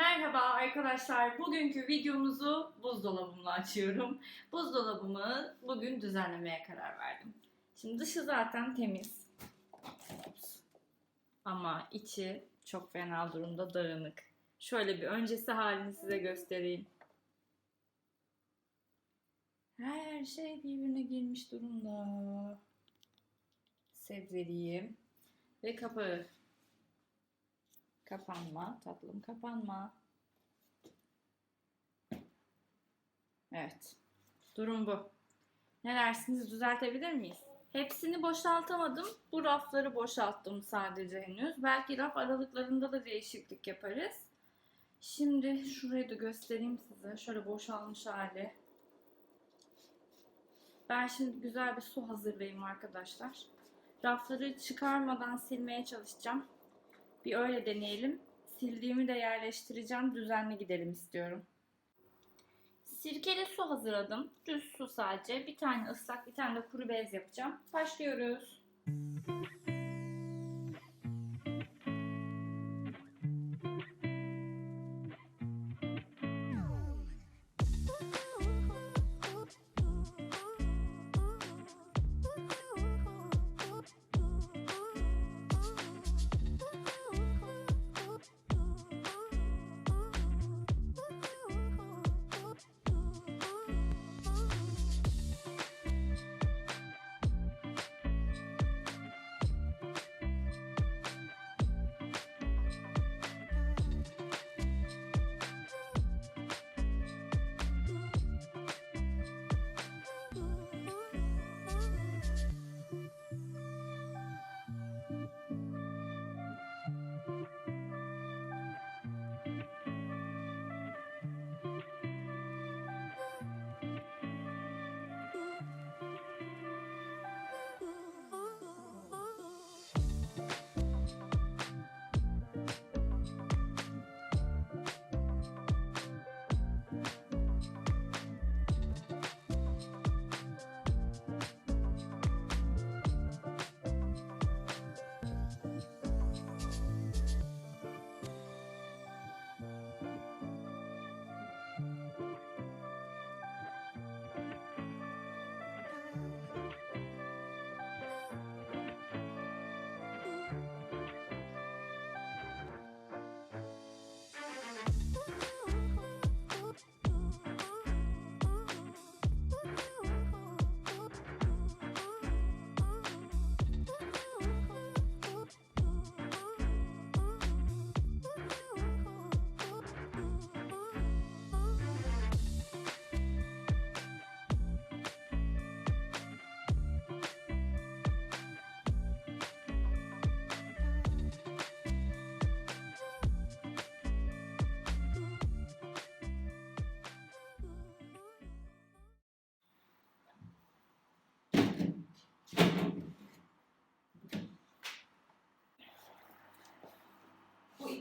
Merhaba arkadaşlar. Bugünkü videomuzu buzdolabımla açıyorum. Buzdolabımı bugün düzenlemeye karar verdim. Şimdi dışı zaten temiz. Ama içi çok fena durumda dağınık. Şöyle bir öncesi halini size göstereyim. Her şey birbirine girmiş durumda. Sebzeliyim. Ve kapağı. Kapanma tatlım kapanma. Evet. Durum bu. Ne dersiniz düzeltebilir miyiz? Hepsini boşaltamadım. Bu rafları boşalttım sadece henüz. Belki raf aralıklarında da değişiklik yaparız. Şimdi şurayı da göstereyim size. Şöyle boşalmış hali. Ben şimdi güzel bir su hazırlayayım arkadaşlar. Rafları çıkarmadan silmeye çalışacağım. Bir öyle deneyelim. Sildiğimi de yerleştireceğim. Düzenli gidelim istiyorum. Sirkeli su hazırladım. Düz su sadece. Bir tane ıslak, bir tane de kuru bez yapacağım. Başlıyoruz. Bu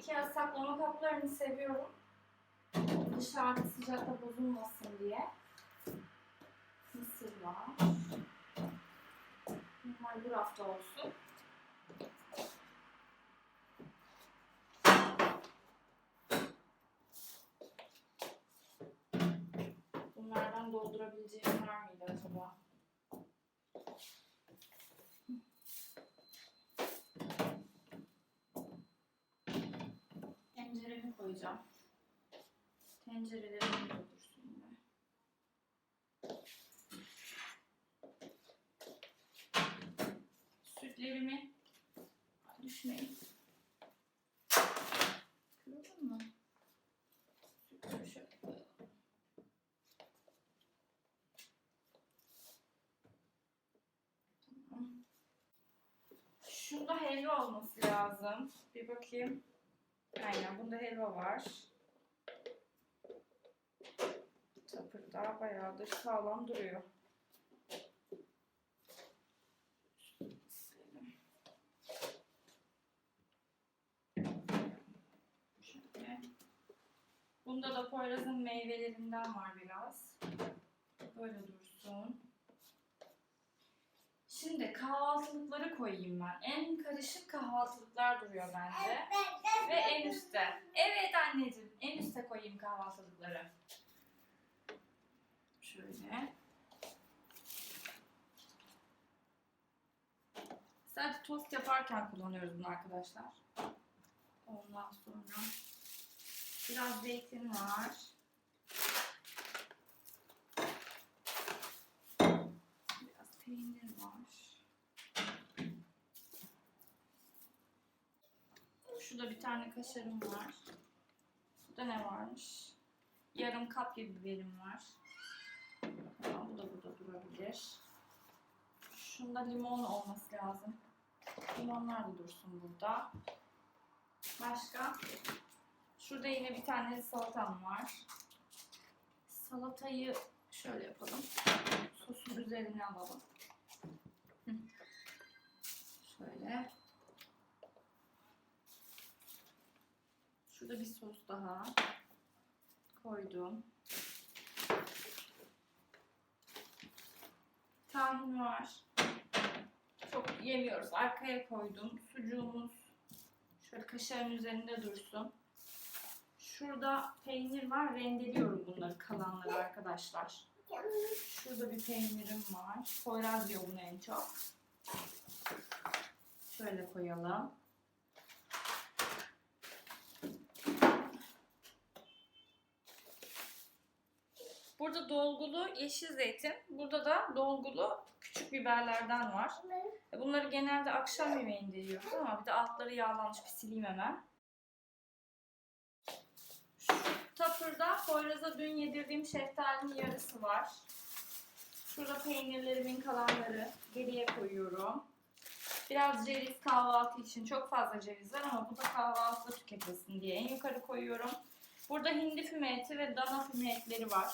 iki saklama kaplarını seviyorum. Dışarıda sıcakta bozulmasın diye. Mısır var. Bunlar bu rafta olsun. Bunlardan doldurabileceğim var mıydı acaba? Koyacağım. Tencerelerim de dursun yine. Sütlerimi düşmeyin. Kırıldın mı? Sütleri şöyle. Şunda helva olması lazım. Bir bakayım. Aynen bunda helva var. Tapırda bayağıdır sağlam duruyor. Bunda da Poyraz'ın meyvelerinden var biraz. Böyle dursun. Şimdi kahvaltılıkları koyayım ben. En karışık kahvaltılıklar duruyor bende ve en üste. Evet anneciğim, en üste koyayım kahvaltılıkları. Şöyle. Sadece tost yaparken kullanıyoruz bunu arkadaşlar. Ondan sonra biraz zeytin var. Biraz peynir var. Şurada bir tane kaşarım var. Burada ne varmış? Yarım kapya biberim var. Tamam, bu da burada durabilir. Şunda limon olması lazım. Limonlar da dursun burada. Başka? Şurada yine bir tane salatam var. Salatayı şöyle yapalım. Sosun üzerine alalım. Şöyle. Şurada bir sos daha koydum. Tahin var. Çok yemiyoruz. Arkaya koydum. Sucuğumuz şöyle kaşarın üzerinde dursun. Şurada peynir var. Rendeliyorum bunları kalanları arkadaşlar. Şurada bir peynirim var. Poyraz diyor bunu en çok. Şöyle koyalım. Burada dolgulu yeşil zeytin. Burada da dolgulu küçük biberlerden var. Bunları genelde akşam yemeğinde yiyoruz ama bir de altları yağlanmış bir sileyim hemen. Şu tapırda Poyraz'a dün yedirdiğim şeftalinin yarısı var. Şurada peynirlerimin kalanları geriye koyuyorum. Biraz ceviz kahvaltı için çok fazla ceviz var ama bu da kahvaltıda tüketilsin diye en yukarı koyuyorum. Burada hindi füme eti ve dana füme etleri var.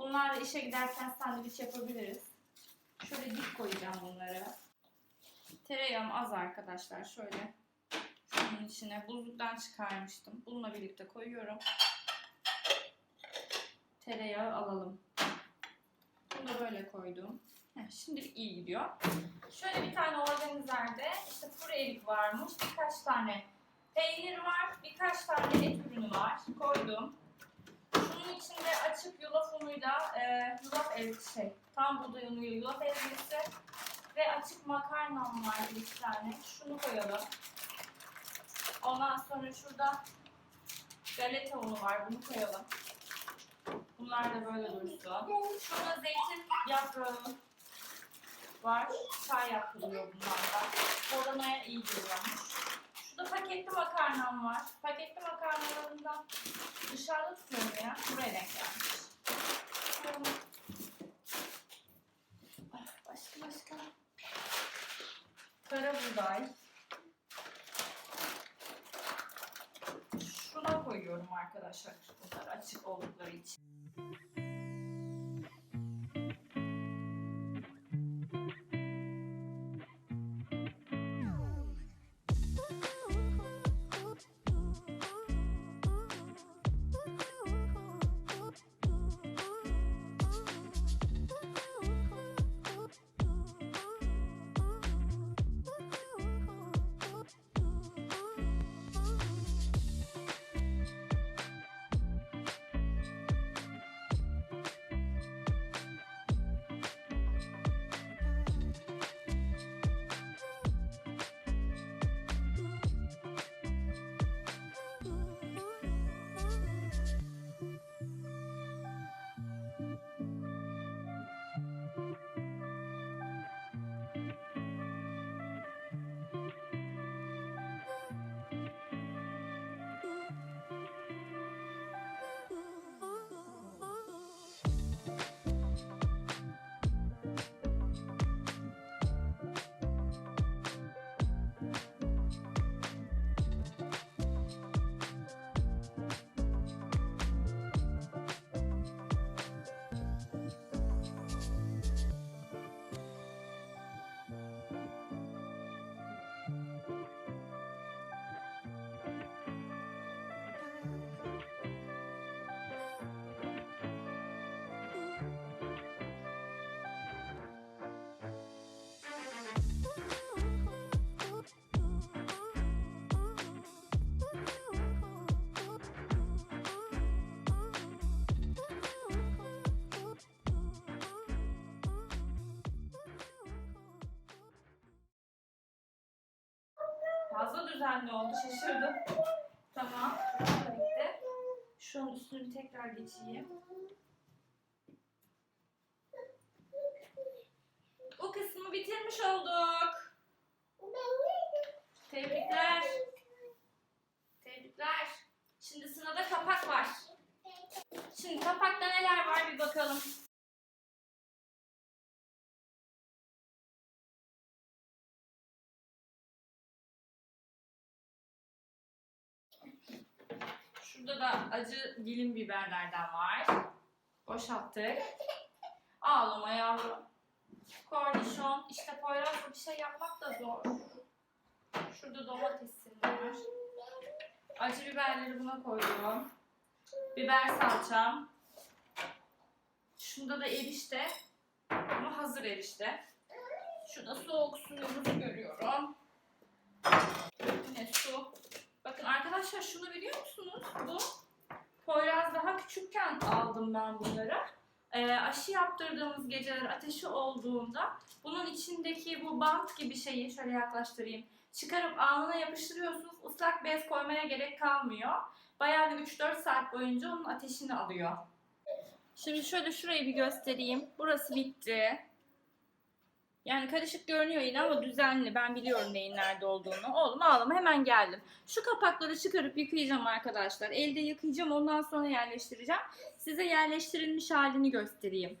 Bunlarla işe giderken sandviç yapabiliriz. Şöyle dik koyacağım bunları. Tereyağım az arkadaşlar. Şöyle şunun içine buzluktan çıkarmıştım. Bununla birlikte koyuyorum. Tereyağı alalım. Bunu da böyle koydum. Şimdilik iyi gidiyor. Şöyle bir tane organizerde işte kuru erik varmış. Birkaç tane peynir var. Birkaç tane et ürünü var. Koydum. İçinde açık yulaf unuyla e, yulaf ev şey tam buğday unuyla yulaf ezmesi ve açık makarnam var bir tane. Şunu koyalım. Ondan sonra şurada galeta unu var. Bunu koyalım. Bunlar da böyle dursun. Şurada zeytin yaprağı var. Çay yapılıyor bunlardan. Koronaya iyi geliyormuş. Şurada paketli makarnam var. Paketli makarnalarından dışarıda tutuyorum ya. Buraya denk gelmiş. Başka başka. Kara buğday. Şuna koyuyorum arkadaşlar. Bunlar açık oldukları için. Fazla düzenli oldu. Şaşırdım. Tamam. Bitti. Şunun üstünü tekrar geçeyim. Bu kısmı bitirmiş olduk. Tebrikler. Tebrikler. Şimdi sırada kapak var. Şimdi kapakta neler var bir bakalım. Şurada da acı dilim biberlerden var. Boşalttık. Ağlama yavrum. Kornişon. İşte Poyraz'la bir şey yapmak da zor. Şurada domatesim var. Acı biberleri buna koydum. Biber salçam. Şunda da erişte. Ama hazır erişte. Şurada soğuk suyumuzu görüyorum. Yine su. Bakın arkadaşlar şunu biliyor musunuz? Bu Poyraz daha küçükken aldım ben bunları. Ee, aşı yaptırdığımız geceler ateşi olduğunda bunun içindeki bu bant gibi şeyi şöyle yaklaştırayım. Çıkarıp alnına yapıştırıyorsunuz. Islak bez koymaya gerek kalmıyor. Bayağı bir 3-4 saat boyunca onun ateşini alıyor. Şimdi şöyle şurayı bir göstereyim. Burası bitti. Yani karışık görünüyor yine ama düzenli. Ben biliyorum neyin nerede olduğunu. Oğlum ağlama hemen geldim. Şu kapakları çıkarıp yıkayacağım arkadaşlar. Elde yıkayacağım ondan sonra yerleştireceğim. Size yerleştirilmiş halini göstereyim.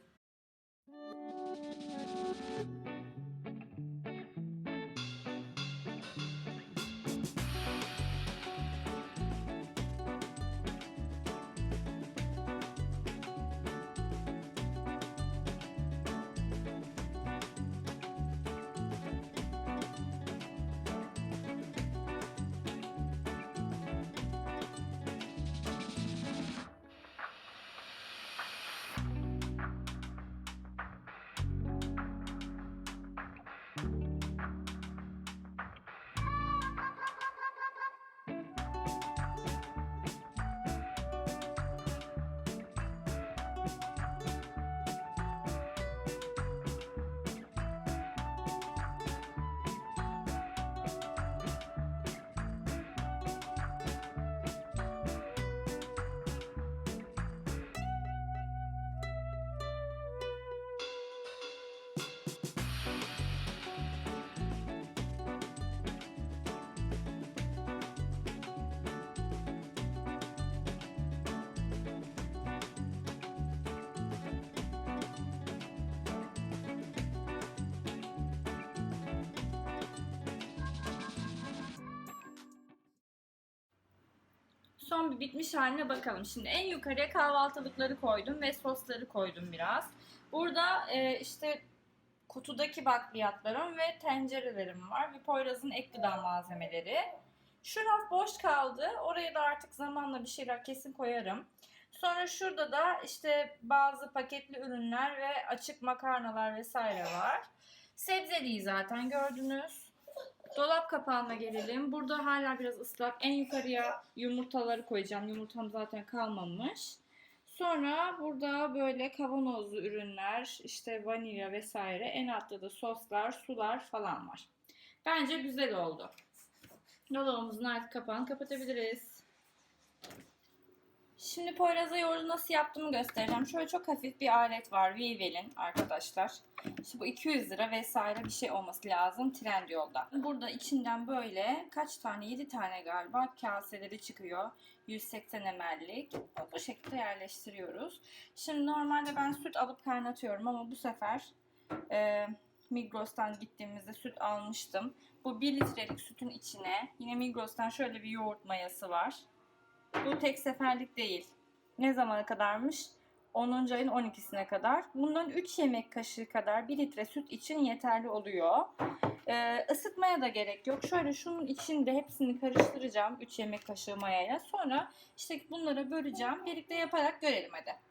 Son bir bitmiş haline bakalım. Şimdi en yukarıya kahvaltılıkları koydum ve sosları koydum biraz. Burada e, işte kutudaki bakliyatlarım ve tencerelerim var. Bir Poyraz'ın ek gıda malzemeleri. Şu raf boş kaldı. Oraya da artık zamanla bir şeyler kesin koyarım. Sonra şurada da işte bazı paketli ürünler ve açık makarnalar vesaire var. Sebzeliği zaten gördünüz. Dolap kapağına gelelim. Burada hala biraz ıslak. En yukarıya yumurtaları koyacağım. Yumurtam zaten kalmamış. Sonra burada böyle kavanozlu ürünler, işte vanilya vesaire. En altta da soslar, sular falan var. Bence güzel oldu. Dolabımızın artık kapağını kapatabiliriz. Şimdi Poyraz'a yoğurdu nasıl yaptığımı göstereceğim. Şöyle çok hafif bir alet var. Vivel'in arkadaşlar. İşte bu 200 lira vesaire bir şey olması lazım Trendyol'da. Burada içinden böyle kaç tane 7 tane galiba kaseleri çıkıyor. 180 ml'lik. Bu şekilde yerleştiriyoruz. Şimdi normalde ben süt alıp kaynatıyorum ama bu sefer e, Migros'tan gittiğimizde süt almıştım. Bu 1 litrelik sütün içine yine Migros'tan şöyle bir yoğurt mayası var. Bu tek seferlik değil. Ne zamana kadarmış? 10. ayın 12'sine kadar. Bundan 3 yemek kaşığı kadar 1 litre süt için yeterli oluyor. Ee, ısıtmaya da gerek yok. Şöyle şunun içinde hepsini karıştıracağım 3 yemek kaşığı mayaya. Sonra işte bunları böleceğim. Birlikte yaparak görelim hadi.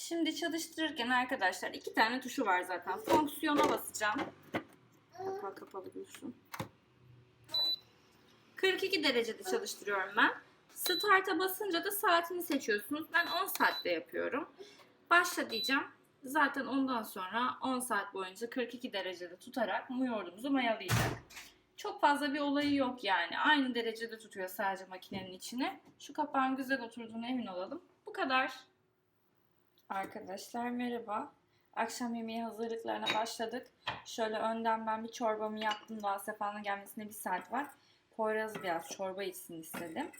Şimdi çalıştırırken arkadaşlar iki tane tuşu var zaten. Fonksiyona basacağım. Kapağı kapalı dursun. 42 derecede çalıştırıyorum ben. Start'a basınca da saatini seçiyorsunuz. Ben 10 saatte yapıyorum. Başla diyeceğim. Zaten ondan sonra 10 saat boyunca 42 derecede tutarak mu yoğurdumuzu mayalayacak. Çok fazla bir olayı yok yani. Aynı derecede tutuyor sadece makinenin içine. Şu kapağın güzel oturduğuna emin olalım. Bu kadar. Arkadaşlar merhaba. Akşam yemeği hazırlıklarına başladık. Şöyle önden ben bir çorbamı yaptım. Daha sefanın gelmesine bir saat var. Poyraz biraz çorba içsin istedim.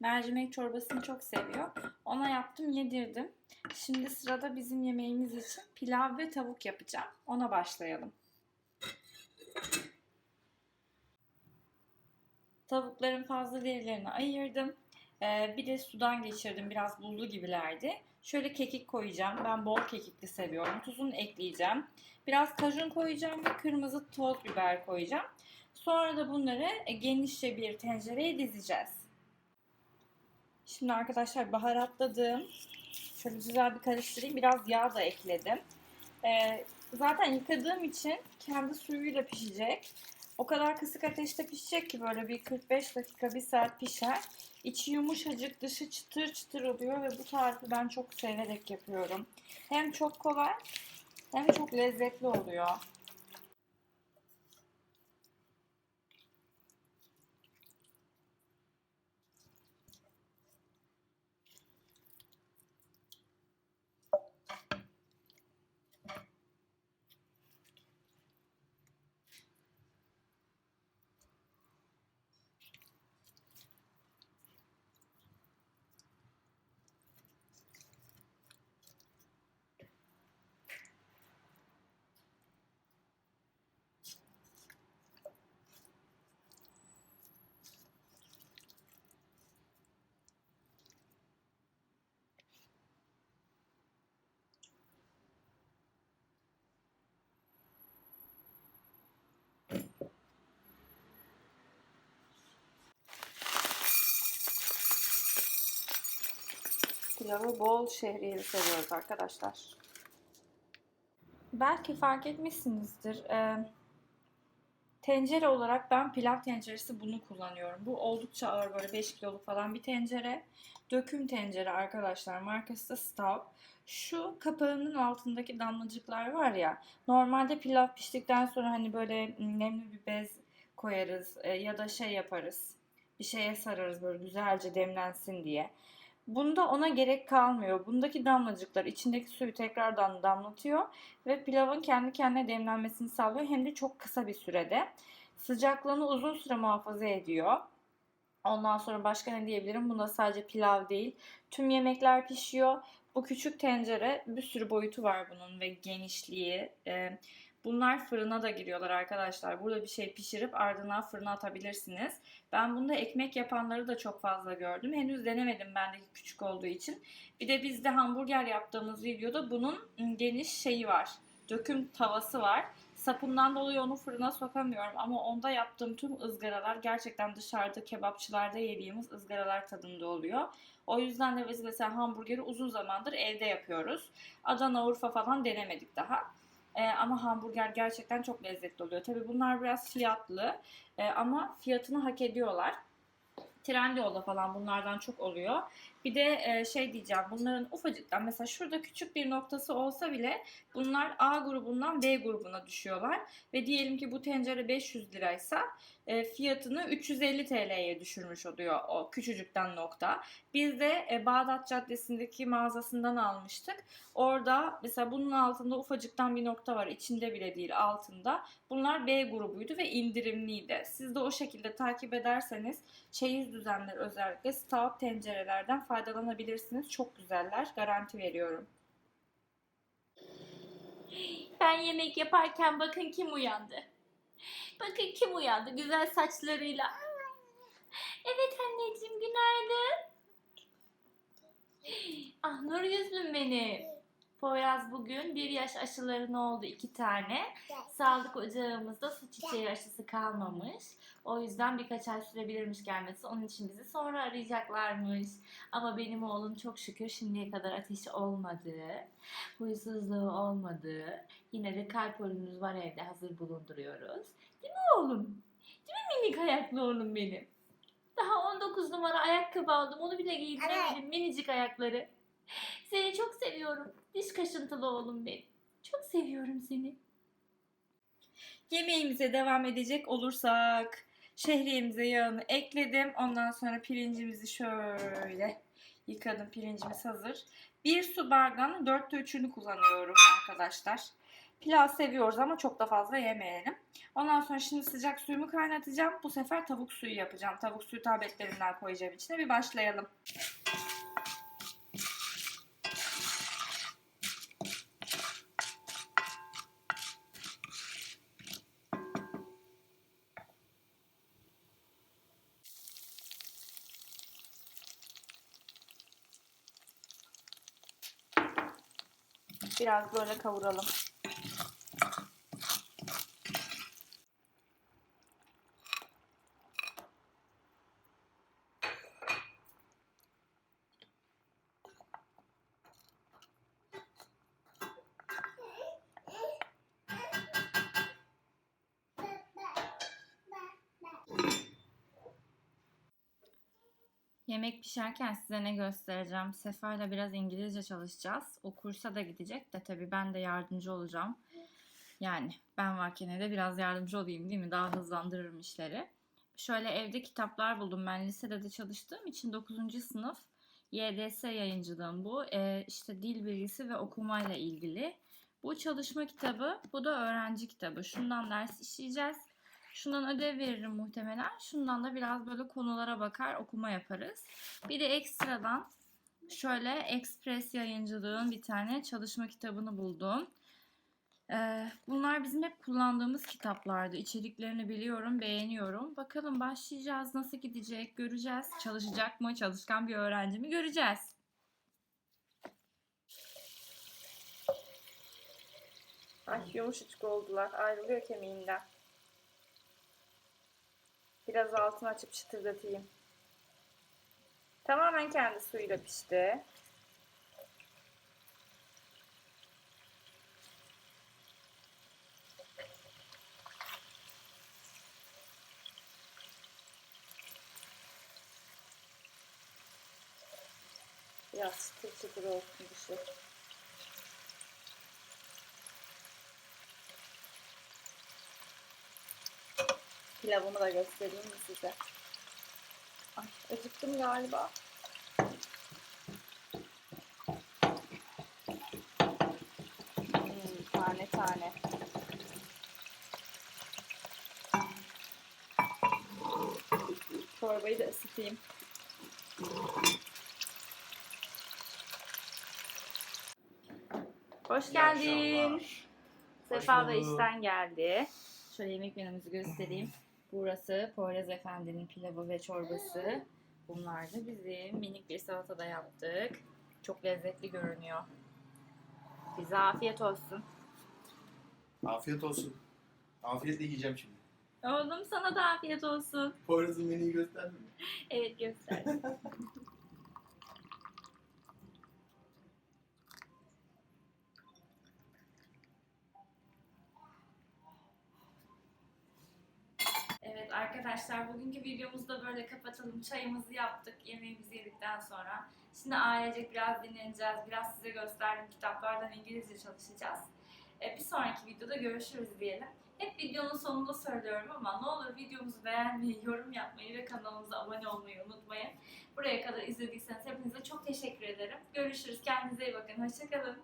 Mercimek çorbasını çok seviyor. Ona yaptım yedirdim. Şimdi sırada bizim yemeğimiz için pilav ve tavuk yapacağım. Ona başlayalım. Tavukların fazla derilerini ayırdım. Ee, bir de sudan geçirdim. Biraz buzlu gibilerdi. Şöyle kekik koyacağım. Ben bol kekikli seviyorum. Tuzunu ekleyeceğim. Biraz kajun koyacağım ve kırmızı toz biber koyacağım. Sonra da bunları genişçe bir tencereye dizeceğiz. Şimdi arkadaşlar baharatladım. Şöyle güzel bir karıştırayım. Biraz yağ da ekledim. Ee, zaten yıkadığım için kendi suyuyla pişecek. O kadar kısık ateşte pişecek ki böyle bir 45 dakika, bir saat pişer. İçi yumuşacık, dışı çıtır çıtır oluyor ve bu tarifi ben çok severek yapıyorum. Hem çok kolay hem çok lezzetli oluyor. Pilavı bol şehriyeli seviyoruz arkadaşlar. Belki fark etmişsinizdir. Ee, tencere olarak ben pilav tenceresi bunu kullanıyorum. Bu oldukça ağır böyle 5 kiloluk falan bir tencere. Döküm tencere arkadaşlar. Markası da Staub. Şu kapağının altındaki damlacıklar var ya. Normalde pilav piştikten sonra hani böyle nemli bir bez koyarız e, ya da şey yaparız. Bir şeye sararız böyle güzelce demlensin diye. Bunda ona gerek kalmıyor. Bundaki damlacıklar içindeki suyu tekrardan damlatıyor ve pilavın kendi kendine demlenmesini sağlıyor. Hem de çok kısa bir sürede. Sıcaklığını uzun süre muhafaza ediyor. Ondan sonra başka ne diyebilirim? Bunda sadece pilav değil. Tüm yemekler pişiyor. Bu küçük tencere bir sürü boyutu var bunun ve genişliği. Ee, Bunlar fırına da giriyorlar arkadaşlar. Burada bir şey pişirip ardından fırına atabilirsiniz. Ben bunda ekmek yapanları da çok fazla gördüm. Henüz denemedim bendeki küçük olduğu için. Bir de bizde hamburger yaptığımız videoda bunun geniş şeyi var. Döküm tavası var. Sapından dolayı onu fırına sokamıyorum ama onda yaptığım tüm ızgaralar gerçekten dışarıda kebapçılarda yediğimiz ızgaralar tadında oluyor. O yüzden de biz mesela hamburgeri uzun zamandır evde yapıyoruz. Adana, Urfa falan denemedik daha. E, ama hamburger gerçekten çok lezzetli oluyor. Tabii bunlar biraz fiyatlı e, ama fiyatını hak ediyorlar. Trendyol'da falan bunlardan çok oluyor. Bir de e, şey diyeceğim bunların ufacıktan mesela şurada küçük bir noktası olsa bile bunlar A grubundan B grubuna düşüyorlar. Ve diyelim ki bu tencere 500 liraysa e, fiyatını 350 TL'ye düşürmüş oluyor o küçücükten nokta. Biz de e, Bağdat Caddesi'ndeki mağazasından almıştık. Orada mesela bunun altında ufacıktan bir nokta var. içinde bile değil altında. Bunlar B grubuydu ve indirimliydi. Siz de o şekilde takip ederseniz çeyiz düzenleri özellikle stout tencerelerden faydalanabilirsiniz. Çok güzeller. Garanti veriyorum. Ben yemek yaparken bakın kim uyandı. Bakın kim uyandı güzel saçlarıyla. Evet anneciğim günaydın. Ah nur yüzlüm benim. Poyraz bugün bir yaş aşılarını oldu iki tane. Sağlık ocağımızda su çiçeği aşısı kalmamış. O yüzden birkaç ay sürebilirmiş gelmesi. Onun için bizi sonra arayacaklarmış. Ama benim oğlum çok şükür şimdiye kadar ateşi olmadı. Huysuzluğu olmadı. Yine de kalp holümüz var evde hazır bulunduruyoruz. Değil mi oğlum? Değil mi minik ayaklı oğlum benim? Daha 19 numara ayakkabı aldım. Onu bile giydiremedim. Minicik ayakları. Seni çok seviyorum. Diş kaşıntılı oğlum benim. Çok seviyorum seni. Yemeğimize devam edecek olursak şehriyemize yağını ekledim. Ondan sonra pirincimizi şöyle yıkadım. Pirincimiz hazır. Bir su bardağının dörtte üçünü kullanıyorum arkadaşlar. Pilav seviyoruz ama çok da fazla yemeyelim. Ondan sonra şimdi sıcak suyumu kaynatacağım. Bu sefer tavuk suyu yapacağım. Tavuk suyu tabletlerinden koyacağım içine. Bir başlayalım. Biraz böyle kavuralım. Yemek pişerken size ne göstereceğim? Sefa ile biraz İngilizce çalışacağız. O kursa da gidecek de tabii ben de yardımcı olacağım. Yani ben varken de biraz yardımcı olayım değil mi? Daha hızlandırırım işleri. Şöyle evde kitaplar buldum. Ben lisede de çalıştığım için 9. sınıf YDS yayıncılığım bu. Ee, işte dil bilgisi ve okumayla ilgili. Bu çalışma kitabı, bu da öğrenci kitabı. Şundan ders işleyeceğiz. Şundan ödev veririm muhtemelen. Şundan da biraz böyle konulara bakar okuma yaparız. Bir de ekstradan şöyle Express yayıncılığın bir tane çalışma kitabını buldum. Ee, bunlar bizim hep kullandığımız kitaplardı. İçeriklerini biliyorum, beğeniyorum. Bakalım başlayacağız, nasıl gidecek göreceğiz. Çalışacak mı, çalışkan bir öğrenci mi göreceğiz. Ay yumuşacık oldular. Ayrılıyor kemiğinden. Biraz altını açıp çıtırdatayım. Tamamen kendi suyuyla pişti. Biraz çıtır çıtır olsun dışı. Pilavımı da göstereyim mi size? Ay, acıktım galiba. Hmm, tane tane. Çorbayı da ısıtayım. Hoş geldin. Sefa da işten geldi. Şöyle yemek menümüzü göstereyim. Burası Poyraz Efendi'nin pilavı ve çorbası. Bunlar da bizim minik bir salata da yaptık. Çok lezzetli görünüyor. Bize afiyet olsun. Afiyet olsun. Afiyetle yiyeceğim şimdi. Oğlum sana da afiyet olsun. Poyraz'ın menüyü gösterdin mi? Evet göster. Arkadaşlar bugünkü videomuzu da böyle kapatalım. Çayımızı yaptık, yemeğimizi yedikten sonra. Şimdi ailecek biraz dinleneceğiz. Biraz size gösterdiğim kitaplardan İngilizce çalışacağız. Ee, bir sonraki videoda görüşürüz diyelim. Hep videonun sonunda söylüyorum ama ne olur videomuzu beğenmeyi, yorum yapmayı ve kanalımıza abone olmayı unutmayın. Buraya kadar izlediyseniz hepinize çok teşekkür ederim. Görüşürüz. Kendinize iyi bakın. Hoşçakalın.